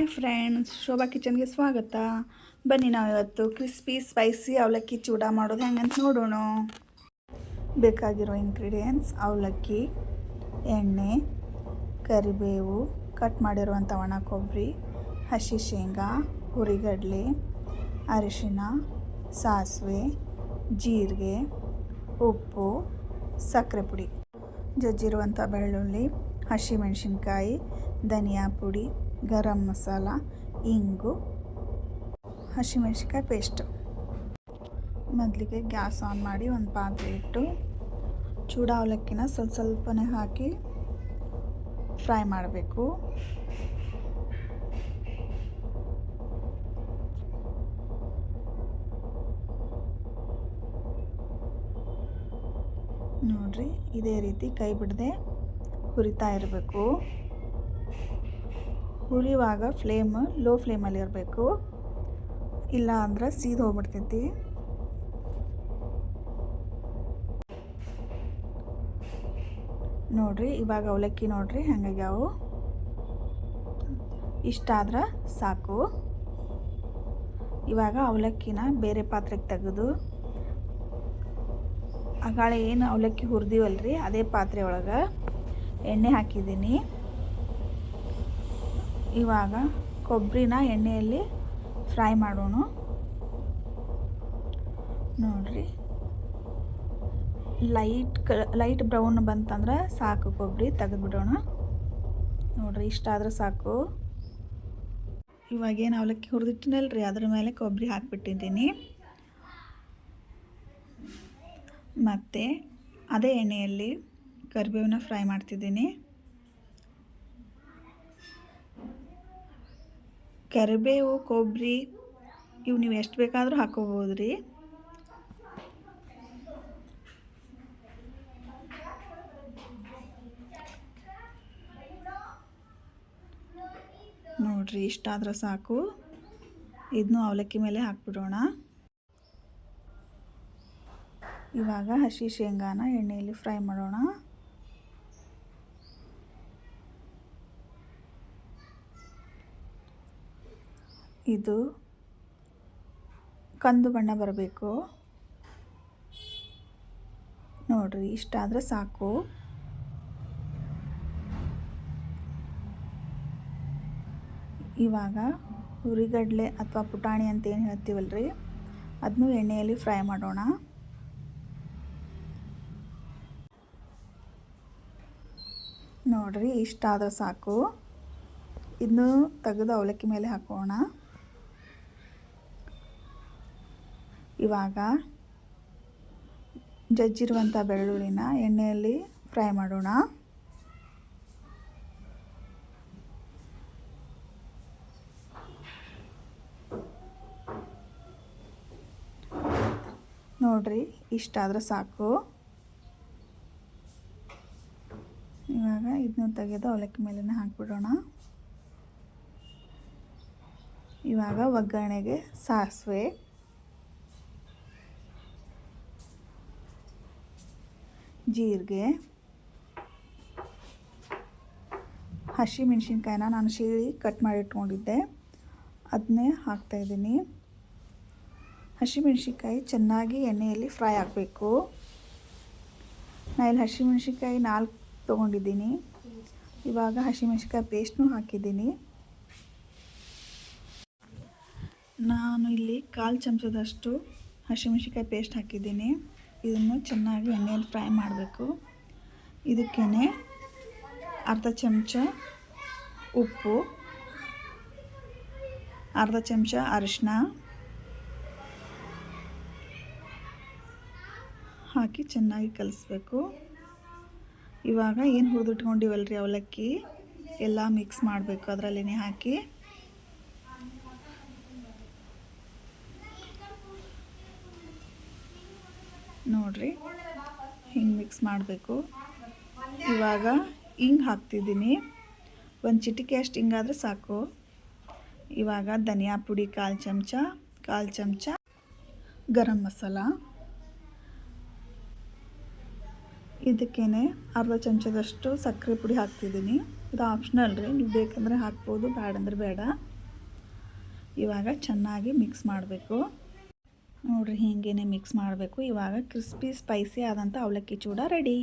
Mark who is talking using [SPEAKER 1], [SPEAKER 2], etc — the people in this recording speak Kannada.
[SPEAKER 1] ಹಾಯ್ ಫ್ರೆಂಡ್ಸ್, ಶೋಭಾ ಕಿಚನ್ಗೆ ಸ್ವಾಗತ. ಬನ್ನಿ ನಾವು ಇವತ್ತು ಕ್ರಿಸ್ಪಿ, ಸ್ಪೈಸಿ ಅವಲಕ್ಕಿ ಚೂಡ ಮಾಡೋದು ಹೆಂಗಂತ ನೋಡೋಣ. ಬೇಕಾಗಿರೋ ಇಂಗ್ರೀಡಿಯೆಂಟ್ಸ್ ಅವಲಕ್ಕಿ, ಎಣ್ಣೆ, ಕರಿಬೇವು ಕಟ್ ಮಾಡಿರುವಂಥ ಒಣ ಕೊಬ್ಬರಿ, ಹಸಿ ಶೇಂಗಾ, ಹುರಿಗಡಲೆ ಅರಿಶಿನ ಸಾಸಿವೆ, ಜೀರಿಗೆ, ಉಪ್ಪು, ಸಕ್ಕರೆ ಪುಡಿ. ಜಜ್ಜಿರುವಂಥ ಬೆಳ್ಳುಳ್ಳಿ, ಹಸಿಮೆಣಸಿನ್ಕಾಯಿ, ಧನಿಯಾ ಪುಡಿ ಗರಂ ಮಸಾಲ, ಇಂಗು, ಹಸಿಮೆಣ್ಸಿನ್ಕಾಯಿ ಪೇಸ್ಟು. ಮೊದಲಿಗೆ ಗ್ಯಾಸ್ ಆನ್ ಮಾಡಿ ಒಂದು ಪಾತ್ರೆ ಇಟ್ಟು ಚೂಡ ಅವಲಕ್ಕಿನ ಸ್ವಲ್ಪ ಸ್ವಲ್ಪನೇ ಹಾಕಿ ಫ್ರೈ ಮಾಡಬೇಕು. ನೋಡ್ರಿ, ಇದೇ ರೀತಿ ಕೈ ಬಿಡದೆ ಹುರಿತಾ ಇರಬೇಕು. ಹುರಿಯುವಾಗ ಫ್ಲೇಮ್ ಲೋ ಫ್ಲೇಮಲ್ಲಿ ಇರಬೇಕು. ಇಲ್ಲ ಅಂದ್ರೆ ಸೀದ್ ಹೋಗ್ಬಿಡ್ತೈತಿ. ನೋಡ್ರಿ, ಇವಾಗ ಅವಲಕ್ಕಿ ನೋಡ್ರಿ ಹಂಗಾಗ್ಯಾವು. ಇಷ್ಟಾದ್ರೆ ಸಾಕು. ಇವಾಗ ಅವಲಕ್ಕಿನ ಬೇರೆ ಪಾತ್ರೆಗೆ ತೆಗೆದು, ಆಗಾಳೆ ಏನು ಅವಲಕ್ಕಿ ಹುರಿದೀವಲ್ರಿ, ಅದೇ ಪಾತ್ರೆ ಒಳಗೆ ಎಣ್ಣೆ ಹಾಕಿದ್ದೀನಿ. ಇವಾಗ ಕೊಬ್ಬರಿನ ಎಣ್ಣೆಯಲ್ಲಿ ಫ್ರೈ ಮಾಡೋಣ. ನೋಡಿರಿ. ಲೈಟ್ ಕ, ಲೈಟ್ ಬ್ರೌನ್ ಬಂತಂದ್ರೆ ಸಾಕು ಕೊಬ್ಬರಿ ತೆಗೆದುಬಿಡೋಣ. ನೋಡಿರಿ ಇಷ್ಟ ಆದ್ರೆ ಸಾಕು. ಇವಾಗೇನು ಅವಲಕ್ಕಿ ಹುರಿದಿಟ್ಟಿನಲ್ರಿ, ಅದ್ರ ಮೇಲೆ ಕೊಬ್ಬರಿ ಹಾಕಿಬಿಟ್ಟಿದ್ದೀನಿ. ಮತ್ತು ಅದೇ ಎಣ್ಣೆಯಲ್ಲಿ ಕರಿಬೇವನ್ನ ಫ್ರೈ ಮಾಡ್ತಿದ್ದೀನಿ. ಕರಿಬೇವು, ಕೊಬ್ಬರಿ, ಇವು ನೀವು ಎಷ್ಟು ಬೇಕಾದರೂ ಹಾಕೋಬೋದು ರೀ. ನೋಡಿರಿ, ಇಷ್ಟಾದ್ರೆ ಸಾಕು. ಇದನ್ನು ಅವಲಕ್ಕಿ ಮೇಲೆ ಹಾಕ್ಬಿಡೋಣ. ಇವಾಗ ಹಸಿ ಶೇಂಗಾನ ಎಣ್ಣೆಯಲ್ಲಿ ಫ್ರೈ ಮಾಡೋಣ. ಇದು ಕಂದು ಬಣ್ಣ ಬರಬೇಕು. ನೋಡ್ರಿ ಇಷ್ಟಾದರೆ ಸಾಕು. ಇವಾಗ ಹುರಿಗಡಲೆ ಅಥವಾ ಪುಟಾಣಿ ಅಂತ ಏನು ಹೇಳ್ತೀವಲ್ರಿ? ಅದನ್ನು ಎಣ್ಣೆಯಲ್ಲಿ ಫ್ರೈ ಮಾಡೋಣ. ನೋಡ್ರಿ ಇಷ್ಟಾದರೆ ಸಾಕು. ಇದನ್ನು ತೆಗೆದು ಅವಲಕ್ಕಿ ಮೇಲೆ ಹಾಕೋಣ. ಇವಾಗ ಜಜ್ಜಿರುವಂಥ ಬೆಳ್ಳುಳ್ಳಿನ ಎಣ್ಣೆಯಲ್ಲಿ ಫ್ರೈ ಮಾಡೋಣ. ನೋಡ್ರಿ, ಇಷ್ಟಾದರೆ ಸಾಕು. ಇವಾಗ ಇದನ್ನ ತೆಗೆದು ಅವಲಕ್ಕಿ ಮೇಲೇ ಹಾಕ್ಬಿಡೋಣ. ಇವಾಗ ಒಗ್ಗರಣೆಗೆ ಸಾಸಿವೆ. ಜೀರಿಗೆ, ಹಸಿ ಮೆಣಸಿನ್ಕಾಯಿನ ನಾನು ಶೀಳಿ ಕಟ್ ಮಾಡಿ ಇಟ್ಕೊಂಡಿದ್ದೆ. ಅದನ್ನೇ ಹಾಕ್ತಾಯಿದ್ದೀನಿ ಹಸಿಮೆಣ್ಸಿನ್ಕಾಯಿ ಚೆನ್ನಾಗಿ ಎಣ್ಣೆಯಲ್ಲಿ ಫ್ರೈ ಆಗಬೇಕು. ನಾನು ಇಲ್ಲಿ ಹಸಿಮೆಣ್ಸಿನ್ಕಾಯಿ ನಾಲ್ಕು ತೊಗೊಂಡಿದ್ದೀನಿ. ಇವಾಗ ಹಸಿಮೆಣ್ಸಿನ್ಕಾಯಿ ಪೇಸ್ಟ್ನೂ ಹಾಕಿದ್ದೀನಿ. ನಾನು ಇಲ್ಲಿ ಕಾಲು ಚಮಚದಷ್ಟು ಹಸಿಮೆಣ್ಸಿನ್ಕಾಯಿ ಪೇಸ್ಟ್ ಹಾಕಿದ್ದೀನಿ. ಇದನ್ನು ಚೆನ್ನಾಗಿ ಎಣ್ಣೆಯಲ್ಲಿ ಫ್ರೈ ಮಾಡಬೇಕು. ಇದಕ್ಕೇ ಅರ್ಧ ಚಮಚ ಉಪ್ಪು, ಅರ್ಧ ಚಮಚ ಅರಿಶಿನ ಹಾಕಿ ಚೆನ್ನಾಗಿ ಕಲಿಸ್ಬೇಕು. ಇವಾಗ ಏನು ಹುರಿದಿಟ್ಕೊಂಡಿವಲ್ರಿ ಅವಲಕ್ಕಿ? ಎಲ್ಲ ಮಿಕ್ಸ್ ಮಾಡಬೇಕು ಅದರಲ್ಲೇ ಹಾಕಿ. ನೋಡಿರಿ. ಹಿಂಗೆ ಮಿಕ್ಸ್ ಮಾಡಬೇಕು. ಇವಾಗ ಹಿಂಗೆ ಹಾಕ್ತಿದ್ದೀನಿ. ಒಂದು ಚಿಟಿಕೆ ಅಷ್ಟು ಹಿಂಗಾದ್ರೆ ಸಾಕು. ಇವಾಗ ಧನಿಯಾ ಪುಡಿ, ಕಾಲು ಚಮಚ ಕಾಲು ಚಮಚ, ಗರಂ ಮಸಾಲ. ಇದಕ್ಕೇ ಅರ್ಧ ಚಮಚದಷ್ಟು ಸಕ್ಕರೆ ಪುಡಿ ಹಾಕ್ತಿದ್ದೀನಿ. ಇದು ಆಪ್ಷನಲ್ ರೀ. ನೀವು ಬೇಕಂದರೆ ಹಾಕ್ಬೋದು, ಬ್ಯಾಡಂದ್ರೆ ಬೇಡ. ಇವಾಗ ಚೆನ್ನಾಗಿ ಮಿಕ್ಸ್ ಮಾಡಬೇಕು. ನೋಡಿರಿ ಹೀಗೇನೆ ಮಿಕ್ಸ್ ಮಾಡಬೇಕು. ಇವಾಗ ಕ್ರಿಸ್ಪಿ ಸ್ಪೈಸಿ ಆದಂಥ ಅವಲಕ್ಕಿ ಚೂಡ ರೆಡಿ